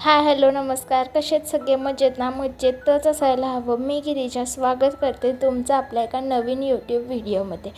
Hi hello नमस्कार. कसेच सगळे? मजेत ना? मजेतच असायला हवं. मी गिरीजा स्वागत करते तुमचं आपल्या एका नवीन यूट्यूब व्हिडिओमध्ये.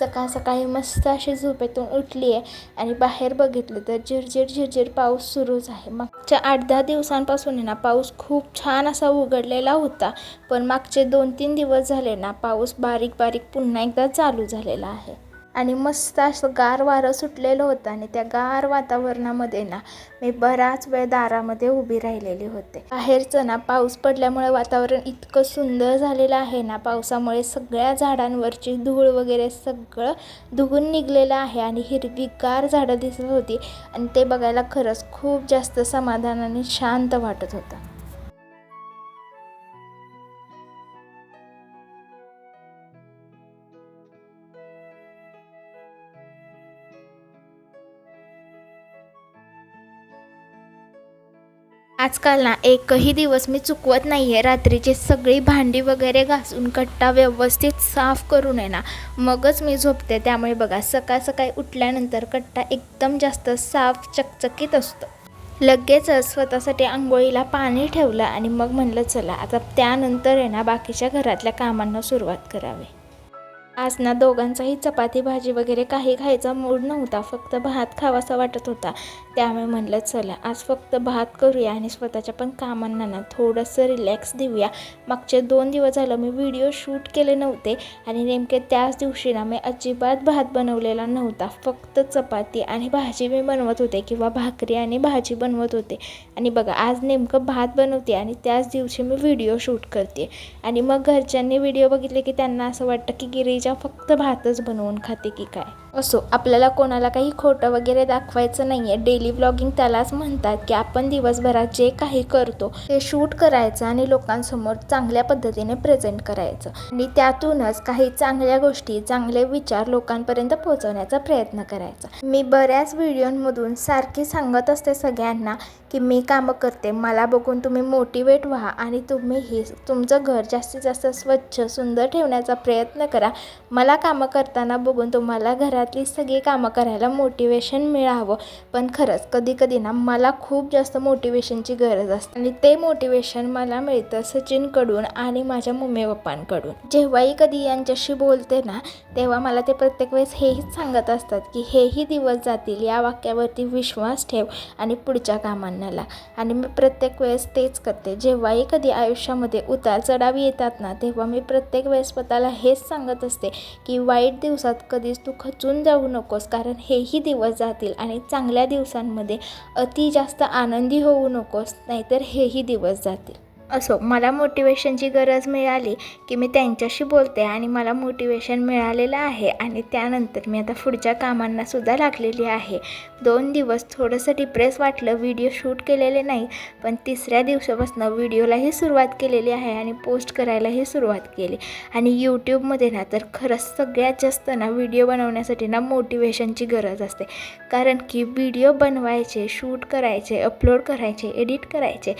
सकाळ सकाळी मस्त अशी झोपेतून उठली आहे आणि बाहेर बघितलं तर झिरझिर झिरझिर पाऊस सुरूच आहे. मागच्या आठ दहा दिवसांपासून आहे ना पाऊस खूप छान असा उघडलेला होता. पण मागचे दोन तीन दिवस झाले ना पाऊस बारीक बारीक पुन्हा एकदा चालू झालेला आहे. आणि मस्त असं गार वारं सुटलेलं होतं आणि त्या गार वातावरणामध्ये ना मी बराच वेळ दारामध्ये उभी राहिलेली होते. बाहेरचं ना पाऊस पडल्यामुळे वातावरण इतकं सुंदर झालेलं आहे ना पावसामुळे सगळ्या झाडांवरची धूळ वगैरे सगळं धुवून निघलेलं आहे आणि हिरवीगार झाडं दिसत होती आणि ते बघायला खरंच खूप जास्त समाधान आणि शांत वाटत होतं. आजकाल ना एकही दिवस मी चुकवत नाही आहे रात्रीची सगळी भांडी वगैरे घासून कट्टा व्यवस्थित साफ करून आहे ना मगच मी झोपते. त्यामुळे बघा सकाळ सकाळी उठल्यानंतर कट्टा एकदम जास्त साफ चकचकीत असतो. लगेचच स्वतःसाठी आंघोळीला पाणी ठेवलं आणि मग म्हणलं चला आता त्यानंतर आहे ना बाकीच्या घरातल्या कामांना सुरुवात करावी. आज ना दोघांचाही चपाती भाजी वगैरे काही खायचा मूड नव्हता. फक्त भात खावासा वाटत होता. त्यामुळे म्हणलं चला आज फक्त भात करूया आणि स्वतःच्या पण कामांना ना थोडंसं रिलॅक्स देऊया. मागचे दोन दिवस झालं मी व्हिडिओ शूट केले नव्हते आणि नेमके त्याच दिवशी ना मी अजिबात भात बनवलेला नव्हता. फक्त चपाती आणि भाजी मी बनवत होते किंवा भाकरी आणि भाजी बनवत होते. आणि बघा आज नेमकं भात बनवते आणि त्याच दिवशी मी व्हिडिओ शूट करते. आणि मग घरच्यांनी व्हिडिओ बघितले की त्यांना असं वाटतं की गिरीजा फक्त भातच बनवून खाते की काय? असो आपल्याला कोणाला काही खोटं वगैरे दाखवायचं नाही आहे डेली ब्लॉगिंग त्यालाच म्हणतात की आपण दिवसभरात जे काही करतो ते शूट करायचं आणि लोकांसमोर चांगल्या पद्धतीने प्रेझेंट करायचं. आणि त्यातूनच काही चांगल्या गोष्टी चांगले विचार लोकांपर्यंत पोहोचवण्याचा प्रयत्न करायचा. मी बऱ्याच व्हिडिओंमधून सारखी सांगत असते सगळ्यांना की मी कामं करते मला बघून तुम्ही मोटिवेट व्हा आणि तुम्ही हे तुमचं घर जास्तीत जास्त स्वच्छ सुंदर ठेवण्याचा प्रयत्न करा. मला कामं करताना बघून तुम्हाला घरात घरातली सगळी कामं करायला मोटिवेशन मिळावं. पण खरंच कधी कधी ना मला खूप जास्त मोटिवेशनची गरज असते. आणि ते मोटिवेशन मला मिळतं सचिनकडून आणि माझ्या मम्मी पप्पांकडून. जेव्हाही कधी यांच्याशी बोलते ना तेव्हा मला ते प्रत्येक वेळेस हेहीच सांगत असतात की हेही दिवस जातील या वाक्यावरती विश्वास ठेव आणि पुढच्या कामांना ला. आणि मी प्रत्येक वेळेस तेच करते. जेव्हाही कधी आयुष्यामध्ये उतार चढाव येतात ना तेव्हा मी प्रत्येक वेळेस स्वतःला हेच सांगत असते की वाईट दिवसात कधीच तू खचून जाऊ नकोस कारण हेही दिवस जातील आणि चांगल्या दिवसांमध्ये अति जास्त आनंदी होऊ नकोस नाहीतर हेही दिवस जातील. असो मला मोटिवेशनची गरज मिळाली की मी त्यांच्याशी बोलते आणि मला मोटिवेशन मिळालेलं आहे आणि त्यानंतर मी आता पुढच्या कामांनासुद्धा लागलेली आहे. दोन दिवस थोडंसं डिप्रेस वाटलं व्हिडिओ शूट केलेले नाही पण तिसऱ्या दिवसापासून व्हिडिओलाही सुरुवात केलेली आहे आणि पोस्ट करायलाही सुरुवात केली. आणि यूट्यूबमध्ये ना तर खरंच सगळ्यात जास्त ना व्हिडिओ बनवण्यासाठी ना मोटिवेशनची गरज असते. कारण की व्हिडिओ बनवायचे शूट करायचे अपलोड करायचे एडिट करायचे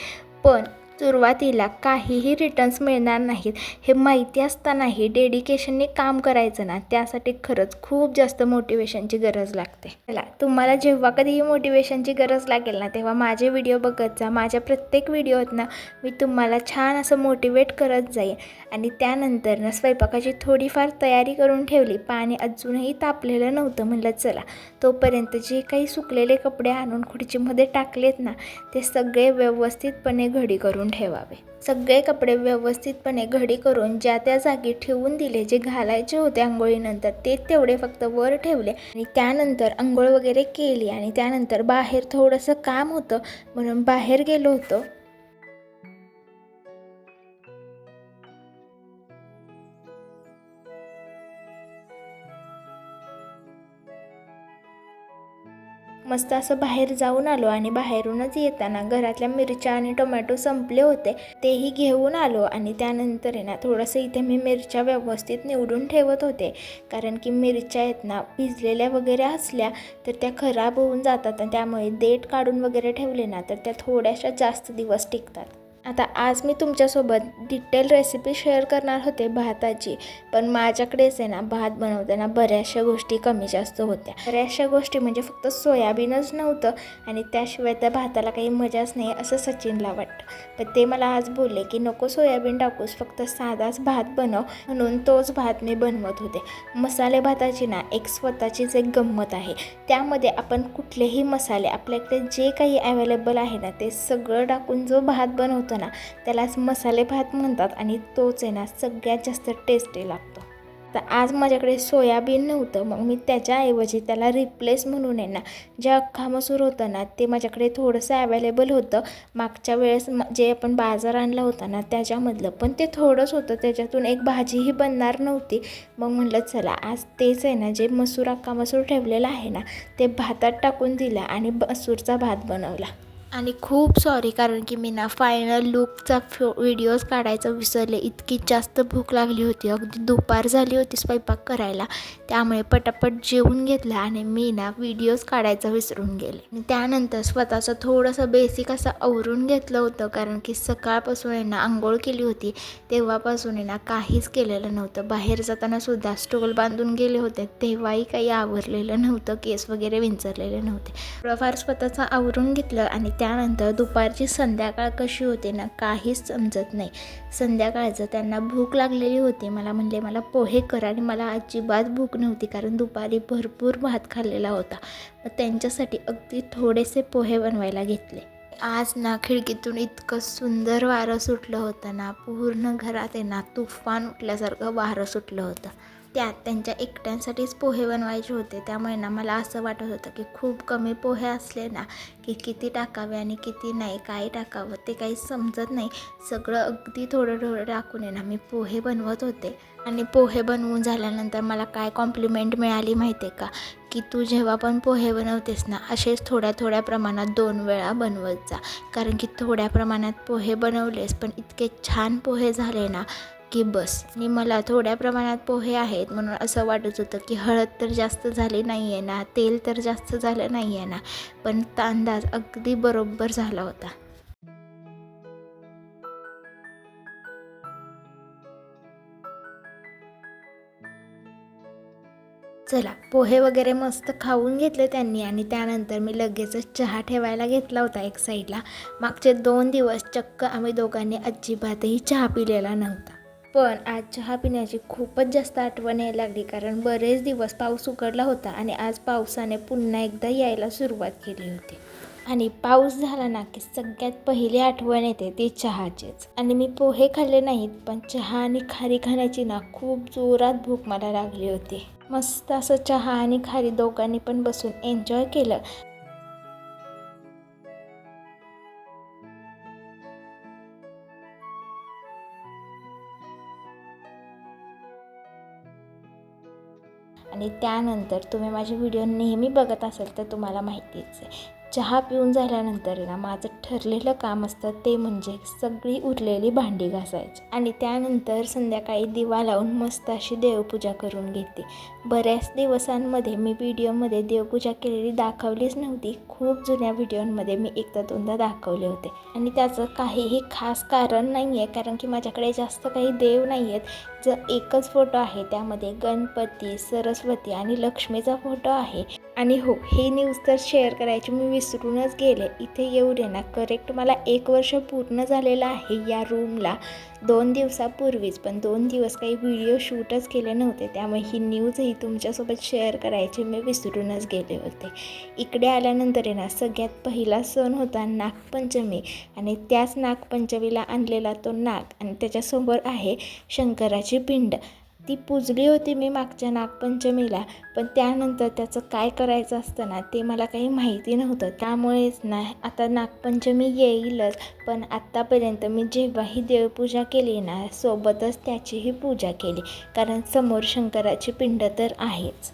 पण सुरुवातीला काहीही रिटर्न्स मिळणार नाहीत. हे माहिती असतानाही डेडिकेशनने काम करायचं ना त्यासाठी खरंच खूप जास्त मोटिवेशनची गरज लागते. चला तुम्हाला जेव्हा कधीही मोटिवेशनची गरज लागेल ना तेव्हा माझे व्हिडिओ बघत जा. माझ्या प्रत्येक व्हिडिओत ना मी तुम्हाला छान असं मोटिवेट करत जाईन. आणि त्यानंतर ना स्वयंपाकाची थोडीफार तयारी करून ठेवली. पाणी अजूनही तापलेलं नव्हतं. म्हणलं चला तोपर्यंत जे काही सुकलेले कपडे आणून खुर्चीमध्ये टाकलेत ना ते सगळे व्यवस्थितपणे घडी करून ठेवावे. सगळे कपडे व्यवस्थितपणे घडी करून ज्या त्या जागी ठेवून दिले जे घालायचे होते आंघोळीनंतर ते तेवढे फक्त वर ठेवले आणि त्यानंतर आंघोळ वगैरे केली आणि त्यानंतर बाहेर थोडंसं काम होतं म्हणून बाहेर गेलो होतो. मस्त असं बाहेर जाऊन आलो आणि बाहेरूनच येताना घरातल्या मिरच्या आणि टोमॅटो संपले होते तेही घेऊन आलो आणि त्यानंतर आहे ना थोडंसं इथे मी मिरच्या व्यवस्थित निवडून ठेवत होते. कारण की मिरच्या आहेत ना भिजलेल्या वगैरे असल्या तर त्या खराब होऊन जातात आणि त्यामुळे देठ काढून वगैरे ठेवले ना तर त्या थोड्याशा जास्त दिवस टिकतात. आता आज मी तुमच्यासोबत डिटेल रेसिपी शेअर करणार होते भाताची पण माझ्याकडेच आहे ना भात बनवताना बऱ्याचशा गोष्टी कमी जास्त होत्या. बऱ्याचशा गोष्टी म्हणजे फक्त सोयाबीनच नव्हतं आणि त्याशिवाय त्या भाताला काही मजाच नाही असं सचिनला वाटतं. पण ते मला आज बोलले की नको सोयाबीन टाकूस फक्त साधाच भात बनव. म्हणून तोच भात मी बनवत होते. मसाले भाताची ना एक स्वतःचीच एक गंमत आहे. त्यामध्ये आपण कुठलेही मसाले आपल्याकडे जे काही अवेलेबल आहे ना ते सगळं टाकून जो भात बनवतो ना त्यालाच मसाले भात म्हणतात आणि तोच आहे ना सगळ्यात जास्त टेस्टी लागतो. तर आज माझ्याकडे सोयाबीन नव्हतं मग मी त्याच्याऐवजी त्याला रिप्लेस म्हणून आहे ना जे अख्खा मसूर होतं ना ते माझ्याकडे थोडंसं अवेलेबल होतं. मागच्या वेळेस म- जे आपण बाजार आणला होता ना त्याच्यामधलं पण ते थोडंच होतं. त्याच्यातून एक भाजीही बनणार नव्हती. मग म्हटलं चला आज तेच आहे ना जे मसूर अख्खा मसूर ठेवलेला आहे ना ते भातात टाकून दिलं आणि मसूरचा भात बनवला. आणि खूप सॉरी कारण की मी ना फायनल लुकचा फो व्हिडिओज काढायचं विसरले. इतकी जास्त भूक लागली होती. अगदी दुपार झाली होती स्वयंपाक करायला. त्यामुळे पटापट जेवून घेतलं आणि मी ना व्हिडिओज काढायचं विसरून गेले. आणि त्यानंतर स्वतःचं थोडंसं बेसिक असं आवरून घेतलं होतं कारण की सकाळपासून आहे ना आंघोळ केली होती. तेव्हापासून आहे ना काहीच केलेलं नव्हतं. बाहेर जाताना सुद्धा स्टोल बांधून गेले होते. तेव्हाही काही आवरलेलं नव्हतं. केस वगैरे विंचरलेले नव्हते. थोडंफार स्वतःचं आवरून घेतलं आणि त्यानंतर दुपारची संध्याकाळ कशी होते ना काहीच समजत नाही. संध्याकाळचं त्यांना भूक लागलेली होती. मला म्हणले मला पोहे कर. आणि मला अजिबात भूक नव्हती कारण दुपारी भरपूर भात खाल्लेला होता. मग त्यांच्यासाठी अगदी थोडेसे पोहे बनवायला घेतले. आज ना खिडकीतून इतकं सुंदर वारं सुटलं होतं ना पूर्ण घरात आहे ना तुफान उठल्यासारखं वारं सुटलं होतं. त्यात त्यांच्या एकट्यांसाठीच पोहे बनवायचे होते. त्यामुळे ना मला असं वाटत होतं की खूप कमी पोहे असले ना की किती टाकावे आणि किती नाही काय टाकावं ते काही समजत नाही. सगळं अगदी थोडं थोडं टाकून आहे ना मी पोहे बनवत होते. आणि पोहे बनवून झाल्यानंतर मला काय कॉम्प्लिमेंट मिळाली माहिती आहे का? की तू जेव्हा पण पोहे बनवतेस ना असेच थोड्या थोड्या प्रमाणात दोन वेळा बनवत जा. कारण की थोड्या प्रमाणात पोहे बनवलेस पण इतके छान पोहे झाले ना की बस. आणि मला थोड्या प्रमाणात पोहे आहेत म्हणून असं वाटत होतं की हळद तर जास्त झाली नाही आहे ना तेल तर जास्त झालं नाही आहे ना पण ता अंदाज अगदी बरोबर झाला होता. चला पोहे वगैरे मस्त खाऊन घेतले त्यांनी आणि त्यानंतर मी लगेचच चहा ठेवायला घेतला होता एक साईडला मागचे दोन दिवस चक्क आम्ही दोघांनी अजिबातही चहा पिलेला नव्हता. पण आज चहा पिण्याची खूपच जास्त आठवण यायला लागली कारण बरेच दिवस पाऊस उघडला होता आणि आज पावसाने पुन्हा एकदा यायला सुरुवात केली होती. आणि पाऊस झाला ना की सगळ्यात पहिली आठवण येते ती चहाचीच. आणि मी पोहे खाल्ले नाहीत पण चहा आणि खारी खाण्याची ना खूप जोरात भूक मला लागली होती. मस्त असं चहा आणि खारी दोघांनी पण बसून एन्जॉय केलं. आणि त्यानंतर तुम्ही माझे व्हिडिओ नेहमी बघत असाल तर तुम्हाला माहितीच आहे. चहा पिऊन झाल्यानंतर ना माझं ठरलेलं काम असतं ते म्हणजे सगळी उरलेली भांडी घासायची. आणि त्यानंतर संध्याकाळी दिवा लावून मस्त अशी देवपूजा करून घेते. बऱ्याच दिवसांमध्ये मी व्हिडिओमध्ये देवपूजा केलेली दाखवलीच नव्हती. खूप जुन्या व्हिडिओमध्ये मी एकदा दोनदा दाखवले होते. आणि त्याचं काहीही खास कारण नाही आहे कारण की माझ्याकडे जास्त काही देव नाही आहेत जर एकच फोटो आहे त्यामध्ये गणपती सरस्वती आणि लक्ष्मीचा फोटो आहे. आणि हो हे न्यूज तर शेअर करायची मी विसरूनच गेले. इथे येऊ दे ना करेक्ट मला एक वर्ष पूर्ण झालेलं आहे या रूमला दोन दिवसापूर्वीच पण दोन दिवस काही व्हिडिओ शूटच केले नव्हते. त्यामुळे ही न्यूजही तुमच्यासोबत शेअर करायची मी विसरूनच गेले होते. इकडे आल्यानंतर आहे ना सगळ्यात पहिला सण होता नागपंचमी. आणि त्याच नागपंचमीला आणलेला तो नाग आणि त्याच्यासमोर आहे शंकराची पिंड. ती पुजली होती मी मागच्या नागपंचमीला पण त्यानंतर त्याचं काय करायचं असतं ना ते मला काही माहिती नव्हतं. त्यामुळेच ना आता नागपंचमी येईलच पण आत्तापर्यंत मी जेव्हाही देवपूजा केली ना सोबतच त्याचीही पूजा केली कारण समोर शंकराची पिंड तर आहेच.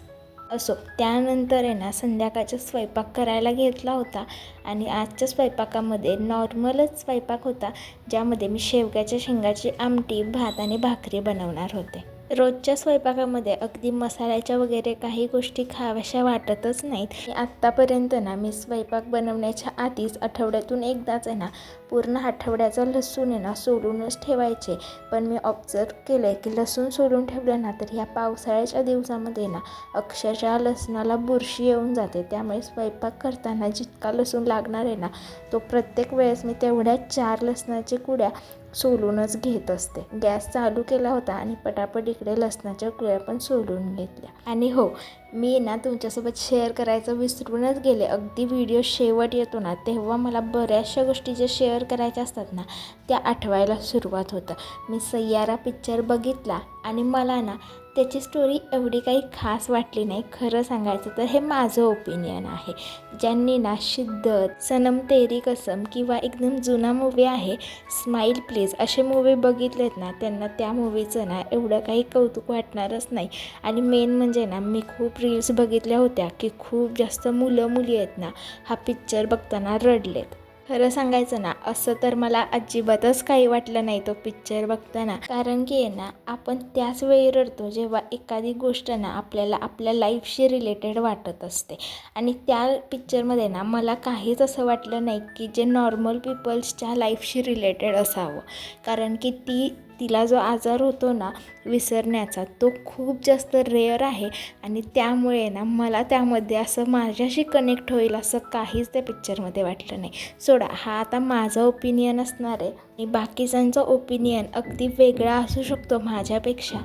असो त्यानंतर आहे ना संध्याकाळचा स्वयंपाक करायला घेतला होता आणि आजच्या स्वयंपाकामध्ये नॉर्मलच स्वयंपाक होता ज्यामध्ये मी शेवग्याच्या शेंगाची आमटी भात आणि भाकरी बनवणार होते. रोजच्या स्वयंपाकामध्ये अगदी मसाल्याच्या वगैरे काही गोष्टी खाव्याशा वाटतच नाहीत. आत्तापर्यंत ना मी स्वयंपाक बनवण्याच्या आधीच आठवड्यातून एकदाच आहे ना पूर्ण आठवड्याचा लसूण आहे ना सोडूनच ठेवायचे. पण मी ऑब्झर्व केलं आहे की लसूण सोडून ठेवलं ना तर ह्या पावसाळ्याच्या दिवसामध्ये ना अक्षरशः लसणाला बुरशी येऊन जाते. त्यामुळे स्वयंपाक करताना जितका लसूण लागणार आहे ना तो प्रत्येक वेळेस मी तेवढ्या चार लसणाच्या कुड्या सोलूनच घेत असते. गॅस चालू केला होता आणि पटापट इकडे लसणाच्या कुळ्या पण सोलून घेतल्या. आणि हो मी ना तुमच्यासोबत शेअर करायचं विसरूनच गेले. अगदी व्हिडिओ शेवट येतो ना तेव्हा मला बऱ्याचशा गोष्टी ज्या शेअर करायच्या असतात ना त्या आठवायला सुरुवात होतं. मी सय्यारा पिक्चर बघितला आणि मला ना त्याची स्टोरी एवढी काही खास वाटली नाही. खरं सांगायचं तर हे माझं ओपिनियन आहे. ज्यांनी ना शिद्दत सनम तेरी कसम किंवा एकदम जुना मूवी आहे स्माईल प्लीज असे मूवी बघितलेत ना त्यांना त्या मूवीचं ना एवढं काही कौतुक वाटणारच नाही. आणि मेन म्हणजे ना मी खूप रील्स बघितल्या होत्या की खूप जास्त मुलं मुली आहेत ना हा पिक्चर बघताना रडलेत. खरं सांगायचं ना असं तर मला अजिबातच काही वाटलं नाही तो पिक्चर बघताना. कारण की आहे ना आपण त्याच वेळी रडतो जेव्हा एखादी गोष्ट ना आपल्याला आपल्या लाईफशी रिलेटेड वाटत असते. आणि त्या पिक्चरमध्ये ना मला काहीच असं वाटलं नाही की जे नॉर्मल पीपल्सच्या लाईफशी रिलेटेड असावं. कारण की ती तिला जो आजार होतो ना विसरण्याचा तो खूप जास्त रेअर आहे. आणि त्यामुळे ना मला त्यामध्ये असं माझ्याशी कनेक्ट होईल असं काहीच त्या पिक्चरमध्ये वाटलं नाही. सोडा हा आता माझा ओपिनियन असणार आहे. आणि बाकीच्यांचा ओपिनियन अगदी वेगळा असू शकतो माझ्यापेक्षा.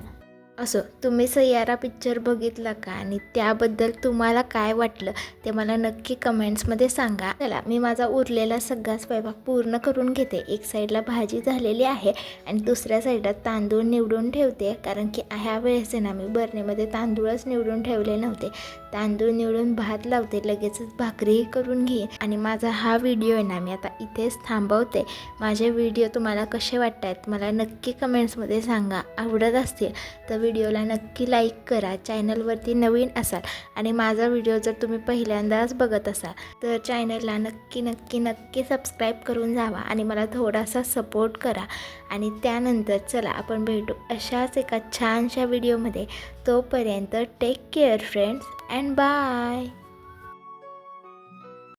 असं तुम्ही सय्यारा पिक्चर बघितला का? आणि त्याबद्दल तुम्हाला काय वाटलं? ते मला नक्की कमेंट्समध्ये सांगा. चला मी माझा उरलेला सगळा स्वयंपाक पूर्ण करून घेते. एक साईडला भाजी झालेली आहे आणि दुसऱ्या साईडला तांदूळ निवडून ठेवते. कारण की ह्या वेळेस ना मी बरणीमध्ये तांदूळच निवडून ठेवले नव्हते. तांदूळ निवडून भात लावते लगेचच भाकरीही करून घेईन आणि माझा हा व्हिडिओ आहे ना मी आता इथेच थांबवते. माझे व्हिडिओ तुम्हाला कसे वाटत आहेत मला नक्की कमेंट्समध्ये सांगा. आवडत असतील तर व्हिडिओला नक्की लाईक करा. चॅनलवरती नवीन असाल आणि माझा व्हिडिओ जर तुम्ही पहिल्यांदाच बघत असाल तर चॅनलला नक्की नक्की नक्की सबस्क्राईब करून जावा आणि मला थोडासा सपोर्ट करा. आणि त्यानंतर चला आपण भेटू अशाच एका छानशा व्हिडिओमध्ये. तोपर्यंत take care friends and bye